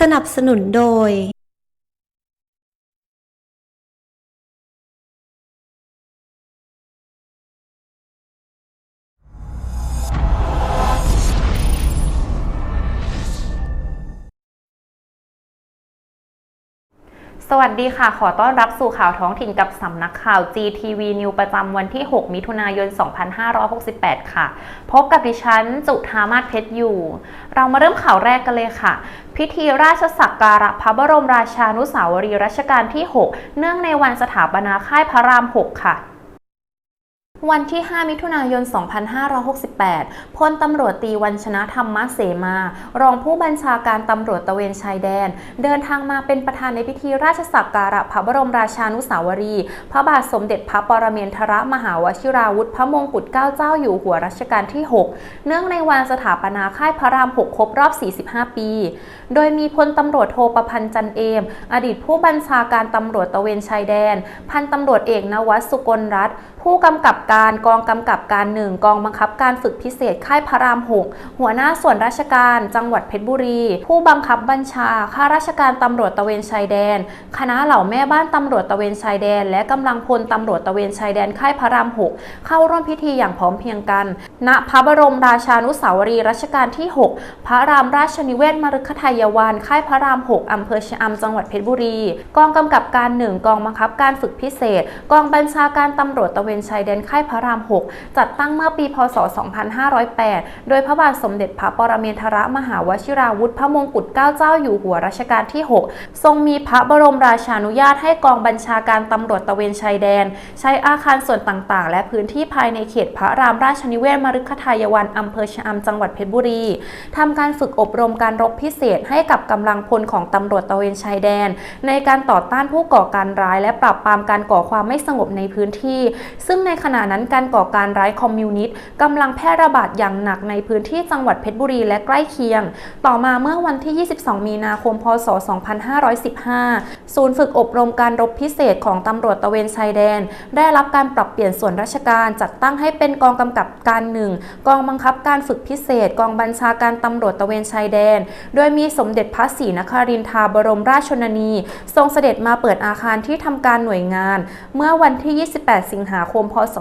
สนับสนุนโดย สวัสดีค่ะ ขอต้อนรับสู่ข่าวท้องถิ่นกับสำนักข่าว GTV News ประจำวันที่ 6 มิถุนายน 2568 ค่ะ พบกับดิฉัน จุธามาศเพชรอยู่ เรามาเริ่มข่าวแรกกันเลยค่ะ พิธีราชสักการะพระบรมราชานุสาวรีย์รัชกาลที่ 6 เนื่องในวันสถาปนาค่ายพระราม 6 ค่ะ วันที่ 5 มิถุนายน 2568 พลตำรวจตีวันชนะธรรมเสมา รองผู้บัญชาการตำรวจตะเวนชายแดน เดินทางมาเป็นประธานในพิธีราชสักการะพระบรมราชานุสาวรี พระบาทสมเด็จพระปรเมนทรมหาวชิราวุธพระมงกุฎเกล้าเจ้าอยู่หัวรัชกาลที่ 6 เนื่องในวันสถาปนาค่ายพระราม 6 ครบรอบ 45 ปี โดยมีพลตำรวจโทประพันธ์จันเอม อดีตผู้บัญชาการตำรวจตะเวนชายแดน พันตำรวจเอกนวัสุกลรัตน์ ผู้กำกับการกองกำกับการหนึ่งกองบังคับการฝึกพิเศษค่ายพระราม6หัวหน้าส่วนราชการจังหวัดเพชรบุรี ผู้บังคับบัญชาข้าราชการตำรวจตะเวนชายแดน คณะเหล่าแม่บ้านตำรวจตะเวนชายแดน และกำลังพลตำรวจตะเวนชายแดนค่ายพระราม6เข้าร่วมพิธีอย่างพร้อมเพรียงกัน ณพระบรมราชานุสาวรีย์รัชกาลที่ 6 พระรามราชนิเวศมฤคทายวันค่ายพระราม 6 อำเภอชะอำจังหวัดเพชรบุรี กองกำกับการหนึ่งกองบังคับการฝึกพิเศษ กองบัญชาการตำรวจตะเวนชายแดนค่ายพระราม 6 จัดตั้งเมื่อปี พศ 2508 โดยพระบาทสมเด็จพระปรเมนทรมหาวชิราวุธพระมงกุฎเกล้าเจ้าอยู่หัวรัชกาลที่ 6 ทรงมีพระบรมราชานุญาตให้กองบัญชาการตำรวจตะเวนชายแดน ใช้อาคารส่วนต่างๆ และพื้นที่ภายในเขตพระรามราชนิเวศมฤคทายวันอำเภอชะอำจังหวัดเพชรบุรีทำการฝึกอบรมการรบพิเศษให้กับกำลังพลของตำรวจตะเวนชายแดน ในการต่อต้านผู้ก่อการร้าย และปราบปรามการก่อความไม่สงบในพื้นที่ซึ่งในขณะนั้นการก่อการร้ายคอมมิวนิสต์กำลังแพร่ระบาดอย่างหนักในพื้นที่จังหวัดเพชรบุรีและใกล้เคียง ต่อมาเมื่อวันที่ 22 มีนาคม พศ 2515 ศูนย์ฝึกอบรมการรบพิเศษของตำรวจตะเวนชายแดน ได้รับการปรับเปลี่ยนส่วนราชการจัดตั้งให้เป็นกองกำกับการหนึ่งกองบังคับการฝึกพิเศษ กองบัญชาการตำรวจตะเวนชายแดน โดยมีสมเด็จพระศรีนครินทราบรมราชชนนี ทรงเสด็จมาเปิดอาคารที่ทำการหน่วยงาน เมื่อวันที่ 28 สิงหาคม พศ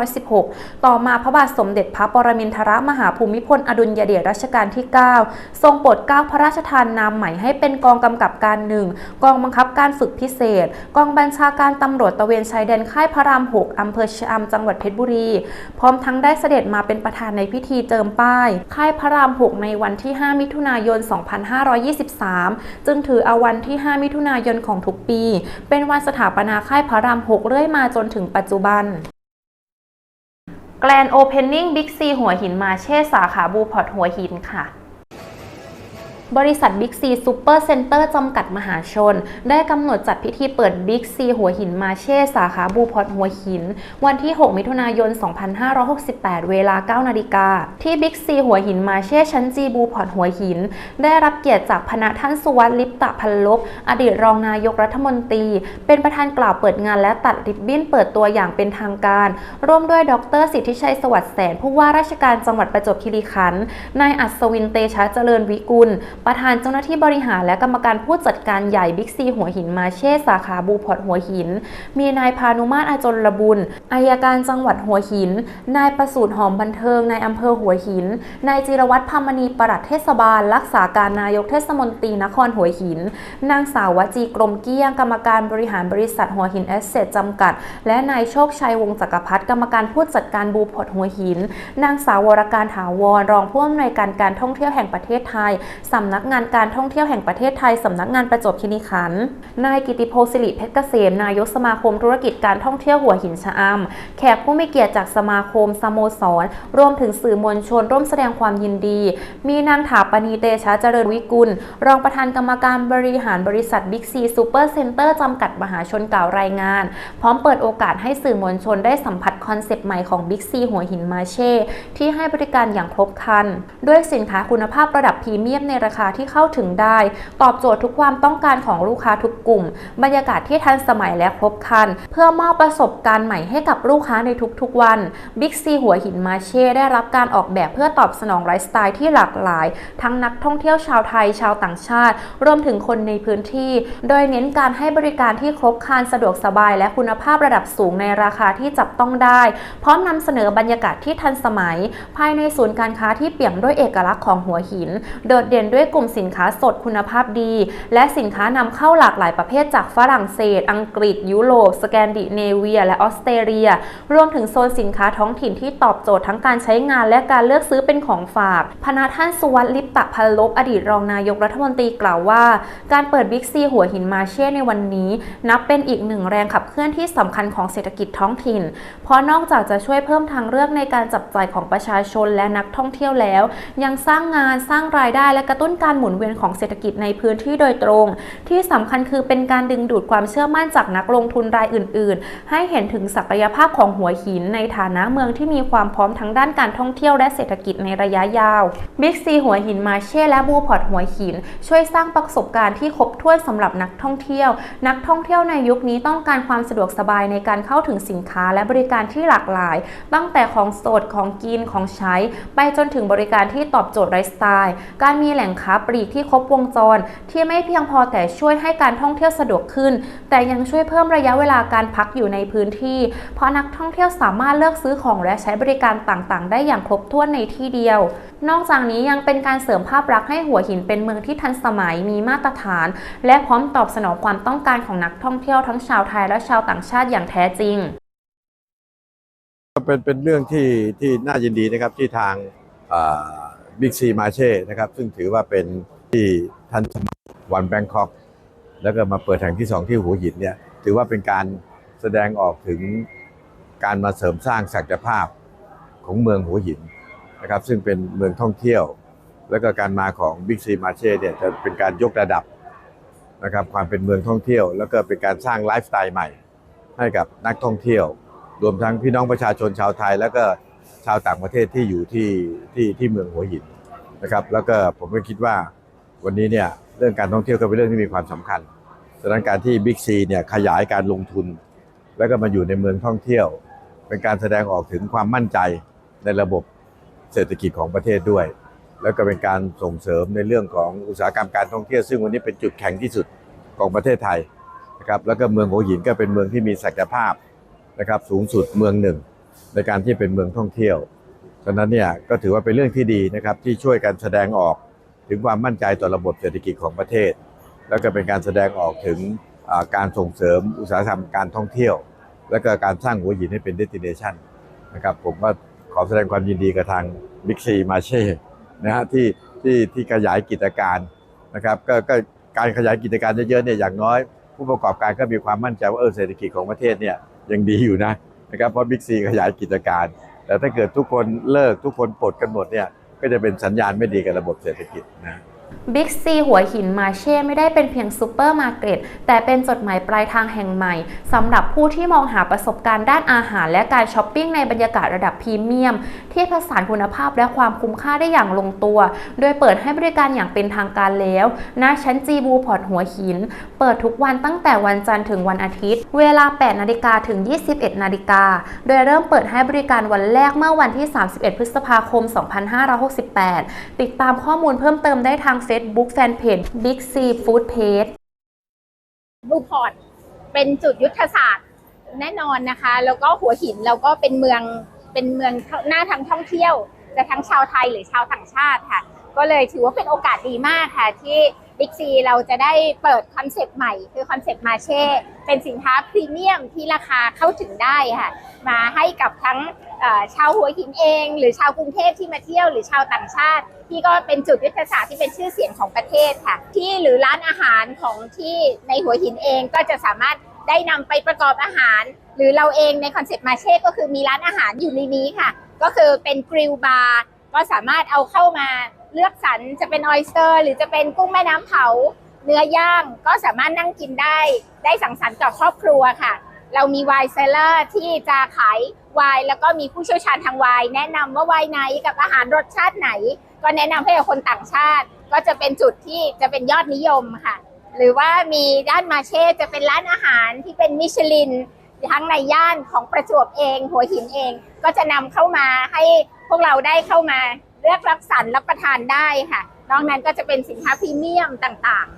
2516 ต่อมาพระบาทสมเด็จพระปรมินทรมหาภูมิพลอดุลยเดชรัชกาลที่ 9 ทรงโปรดเกล้าพระราชทานนามใหม่ให้เป็นกองกำกับการหนึ่งกองบังคับการฝึกพิเศษ กองบัญชาการตำรวจตะเวนชายแดนค่ายพระราม 6 อำเภอชะอำจังหวัดเพชรบุรี พร้อมทั้งได้เสด็จมาเป็นประธานในพิธีเจิมป้าย ค่ายพระราม 6 ในวันที่ 5 มิถุนายน 2523 จึงถือเอาวันที่ 5 มิถุนายนของทุกปี เป็นวันสถาปนาค่ายพระราม 6 เรื่อยมาจนถึงปัจจุบันแกลนโอเพนนิ่งบิ๊กซีหัวหินมาเช่สาขาบูพอร์ตหัวหินค่ะ บริษัทบิ๊กซีซูเปอร์เซ็นเตอร์จำกัดมหาชน ได้กำหนดจัดพิธีเปิดบิ๊กซีหัวหินมาเช่ สาขาบูพอตหัวหิน วันที่ 6 มิถุนายน 2568 เวลา 9 นาฬิกา ที่บิ๊กซีหัวหินมาเช่ชั้นจีบูพอตหัวหิน ได้รับเกียรติจากพระท่านสุวัสดิ์ลิปตะพันลบ อดีตรองนายกรัฐมนตรี เป็นประธานกล่าวเปิดงานและตัดริบบิ้นเปิดตัวอย่างเป็นทางการ ร่วมด้วยดรสิทธิชัยสวัสดิ์แสนผู้ว่าราชการจังหวัดประจวบคีรีขันธ์นายอัศวินเตชะเจริญวิกุลประธานเจ้าหน้าที่บริหารและกรรมการผู้จัดการใหญ่บิ๊กซีหัวหินมาเช่สาขาบูพอร์ตหัวหิน มีนายพานุมาตรอาจนระบุญอายการจังหวัดหัวหิน นายประสูตรหอมบันเทิงนายอำเภอหัวหิน นายจิรวัตรพามณีปลัดเทศบาล รักษาการนายกเทศมนตรีนครหัวหิน นางสาววจีกรมเกี้ยงกรรมการบริหารบริษัทหัวหินแอสเซทจำกัด และนายโชคชัยวงศ์จักรพัฒน์กรรมการผู้จัดการบูพอร์ตหัวหิน นางสาววรการถาวรรองผู้อำนวยการการท่องเที่ยวแห่งประเทศไทยสำนักงานการท่องเที่ยวแห่งประเทศไทยสำนักงานประจวบคีรีขันธ์นายกิติพงศ์สิริเพชรเกษมนายกสมาคมธุรกิจการท่องเที่ยวหัวหินชะอำแขกผู้มีเกียรติจากสมาคมสโมสร รวมถึงสื่อมวลชนร่วมแสดงความยินดี มีนางถาปณีเตชะเจริญวิกุล รองประธานกรรมการบริหารบริษัทบิ๊กซีซูเปอร์เซ็นเตอร์จำกัดมหาชนกล่าวรายงาน พร้อมเปิดโอกาสให้สื่อมวลชนได้สัมผัสคอนเซปต์ใหม่ของบิ๊กซีหัวหินมาเช่ที่ให้บริการอย่างครบครันด้วยสินค้าคุณภาพระดับพรีเมียมในราคาคาที่เข้าถึงได้ ตอบโจทย์ทุกความต้องการของลูกค้าทุกกลุ่ม บรรยากาศที่ทันสมัยและครบครัน เพื่อมอบประสบการณ์ใหม่ให้กับลูกค้าในทุกๆวัน Big C หัวหินมาเช่ได้รับการออกแบบเพื่อตอบสนองไลฟ์สไตล์ที่หลากหลาย ทั้งนักท่องเที่ยวชาวไทยชาวต่างชาติ รวมถึงคนในพื้นที่ โดยเน้นการให้บริการที่ครบครันสะดวกสบาย และคุณภาพระดับสูงในราคาที่จับต้องได้ พร้อมนำเสนอบรรยากาศที่ทันสมัย ภายในศูนย์การค้าที่เปี่ยมด้วยเอกลักษณ์ของหัวหิน โดดเด่นด้วยกลุ่มสินค้าสดคุณภาพดี และสินค้านำเข้าหลากหลายประเภทจากฝรั่งเศส อังกฤษ ยุโรป สแกนดิเนเวีย และออสเตรเลีย รวมถึงโซนสินค้าท้องถิ่นที่ตอบโจทย์ทั้งการใช้งานและการเลือกซื้อเป็นของฝาก พนาท่านสุวัสดิ์ลิปตะพันลบอดีตรองนายกรัฐมนตรีกล่าวว่า การเปิดบิ๊กซีหัวหินมาเช่ในวันนี้ นับเป็นอีกหนึ่งแรงขับเคลื่อนที่สำคัญของเศรษฐกิจท้องถิ่น เพราะนอกจากจะช่วยเพิ่มทางเลือกในการจับจ่ายของประชาชนและนักท่องเที่ยวแล้ว ยังสร้างงานสร้างรายได้และกระตุ้นการหมุนเวียนของเศรษฐกิจในพื้นที่โดยตรง ที่สำคัญคือเป็นการดึงดูดความเชื่อมั่นจากนักลงทุนรายอื่น ๆ ให้เห็นถึงศักยภาพของหัวหิน ในฐานะเมืองที่มีความพร้อมทั้งด้านการท่องเที่ยวและเศรษฐกิจในระยะยาว Big C หัวหินมาเช่และบูพอร์ตหัวหิน ช่วยสร้างประสบการณ์ที่ครบถ้วนสำหรับนักท่องเที่ยว นักท่องเที่ยวในยุคนี้ต้องการความสะดวกสบายในการเข้าถึงสินค้าและบริการที่หลากหลาย ตั้งแต่ของสดของกินของใช้ ไปจนถึงบริการที่ตอบโจทย์ไลฟ์สไตล์ การมีแหล่งค้าปลีกที่ครบวงจร ที่ไม่เพียงพอแต่ช่วยให้การท่องเที่ยวสะดวกขึ้น แต่ยังช่วยเพิ่มระยะเวลาการพักอยู่ในพื้นที่ เพราะนักท่องเที่ยวสามารถเลือกซื้อของและใช้บริการต่างๆ ได้อย่างครบถ้วนในที่เดียว นอกจากนี้ยังเป็นการเสริมภาพลักษณ์ให้หัวหินเป็นเมืองที่ทันสมัยมีมาตรฐาน และพร้อมตอบสนองความต้องการของนักท่องเที่ยวทั้งชาวไทยและชาวต่างชาติอย่างแท้จริงเป็นเป็นเรื่องที่ที่น่ายินดีนะครับที่ทาง บิ๊กซีมาเช่นะครับซึ่งถือว่าเป็นที่ทันสมัยวันแบงคอกแล้วก็มาเปิดแห่งที่สองที่หัวหินเนี่ยถือว่าเป็นการแสดงออกถึงการมาเสริมสร้างศักยภาพของเมืองหัวหินนะครับซึ่งเป็นเมืองท่องเที่ยว แล้วก็การมาของบิ๊กซีมาเช่เนี่ยจะเป็นการยกระดับนะครับความเป็นเมืองท่องเที่ยว แล้วก็เป็นการสร้างไลฟ์สไตล์ใหม่ ให้กับนักท่องเที่ยว รวมทั้งพี่น้องประชาชนชาวไทย แล้วก็ ชาวต่างประเทศที่อยู่ที่ที่ที่เมืองหัวหินนะครับ แล้วก็ผมก็คิดว่าวันนี้เนี่ยเรื่องการท่องเที่ยวก็เป็นเรื่องที่มีความสำคัญดังนั้นการที่บิ๊กซีเนี่ยขยายการลงทุน แล้วก็มาอยู่ในเมืองท่องเที่ยว เป็นการแสดงออกถึงความมั่นใจในระบบเศรษฐกิจของประเทศด้วย แล้วก็เป็นการส่งเสริมในเรื่องของอุตสาหกรรมการท่องเที่ยว ซึ่งวันนี้เป็นจุดแข็งที่สุดของประเทศไทยนะครับแล้วก็เมืองหัวหินก็เป็นเมืองที่มีศักยภาพนะครับสูงสุดเมืองหนึ่ง ในการที่เป็นเมืองท่องเที่ยวฉะนั้นเนี่ยก็ถือว่าเป็นเรื่องที่ดีนะครับที่ช่วยกันแสดงออกถึงความมั่นใจต่อระบบเศรษฐกิจของประเทศ แล้วก็เป็นการแสดงออกถึงการส่งเสริมอุตสาหกรรมการท่องเที่ยว แล้วก็การสร้างหัวหินให้เป็น destination นะครับผมก็ขอแสดงความยินดีกับทาง Big C Marché นะฮะที่ที่ที่ขยายกิจการนะครับก็ก็การขยายกิจการเยอะๆเนี่ยอย่างน้อย ผู้ประกอบการก็มีความมั่นใจว่าเออเศรษฐกิจของประเทศเนี่ยยังดีอยู่นะ นะครับเพราะบิ๊กซีขยายกิจการ แต่ถ้าเกิดทุกคนเลิกทุกคนปลดกันหมดเนี่ยก็จะเป็นสัญญาณไม่ดีกับระบบเศรษฐกิจนะ บิ๊กซีหัวหินมาเช่ไม่ได้เป็นเพียงซูเปอร์มาร์เก็ตแต่เป็นจดหมายปลายทางแห่งใหม่สำหรับผู้ที่มองหาประสบการณ์ด้านอาหาร และการช้อปปิ้งในบรรยากาศระดับพรีเมียม ที่ผสานคุณภาพและความคุ้มค่าได้อย่างลงตัว โดยเปิดให้บริการอย่างเป็นทางการแล้วณชั้นจีบูพอร์ตหัวหิน เปิดทุกวันตั้งแต่วันจันทร์ถึงวันอาทิตย์ เวลา 8 นาฬิกาถึง 21 นาฬิกา โดยเริ่มเปิดให้บริการวันแรกเมื่อวันที่ 31 พฤษภาคม 2568 ติดตามข้อมูลเพิ่มเติมได้ทางเฟ Facebook Fanpage Big C Food Page บูพอร์ตเป็นจุดยุทธศาสตร์แน่นอนนะคะ แล้วก็หัวหินเราก็เป็นเมืองเป็นเมืองหน้าทางท่องเที่ยว จะทั้งชาวไทยหรือชาวต่างชาติค่ะ ก็เลยถือว่าเป็นโอกาสดีมากค่ะ ที่บิ๊กซีเราจะได้เปิดคอนเซปต์ใหม่คือคอนเซปต์มาเช่ เป็นสินค้าพรีเมียมที่ราคาเข้าถึงได้ค่ะ มาให้กับทั้ง ชาวหัวหินเอง หรือชาวกรุงเทพที่มาเที่ยวหรือชาวต่างชาติ ที่ก็เป็นจุดยุทธศาสตร์ที่เป็นชื่อเสียงของประเทศค่ะ ที่หรือร้านอาหารของที่ในหัวหินเองก็จะสามารถได้นำไปประกอบอาหาร หรือเราเองในคอนเซ็ปต์มาเช่ก็คือมีร้านอาหารอยู่ในนี้ค่ะ ก็คือเป็นกริลบาร์ก็สามารถเอาเข้ามาเลือกสรรจะเป็นออยสเตอร์ หรือจะเป็นกุ้งแม่น้ำเผาเนื้อย่างก็สามารถนั่งกินได้ ได้สังสรรค์กับครอบครัวค่ะ เรามีไวน์เซลเลอร์ที่จะขายไวน์แล้วก็มีผู้เชี่ยวชาญทางไวน์แนะนำว่าไวน์ไหนกับอาหารรสชาติไหน ก็แนะนำให้กับคนต่างชาติ ก็จะเป็นจุดที่จะเป็นยอดนิยมค่ะ หรือว่ามีด้านมาเช่จะเป็นร้านอาหารที่เป็นมิชลินทั้งในย่านของประจวบเอง หัวหินเอง ก็จะนำเข้ามาให้พวกเราได้เข้ามาเลือกรับสรรรับประทานได้ค่ะ นอกนั้นก็จะเป็นสินค้าพรีเมียมต่างๆ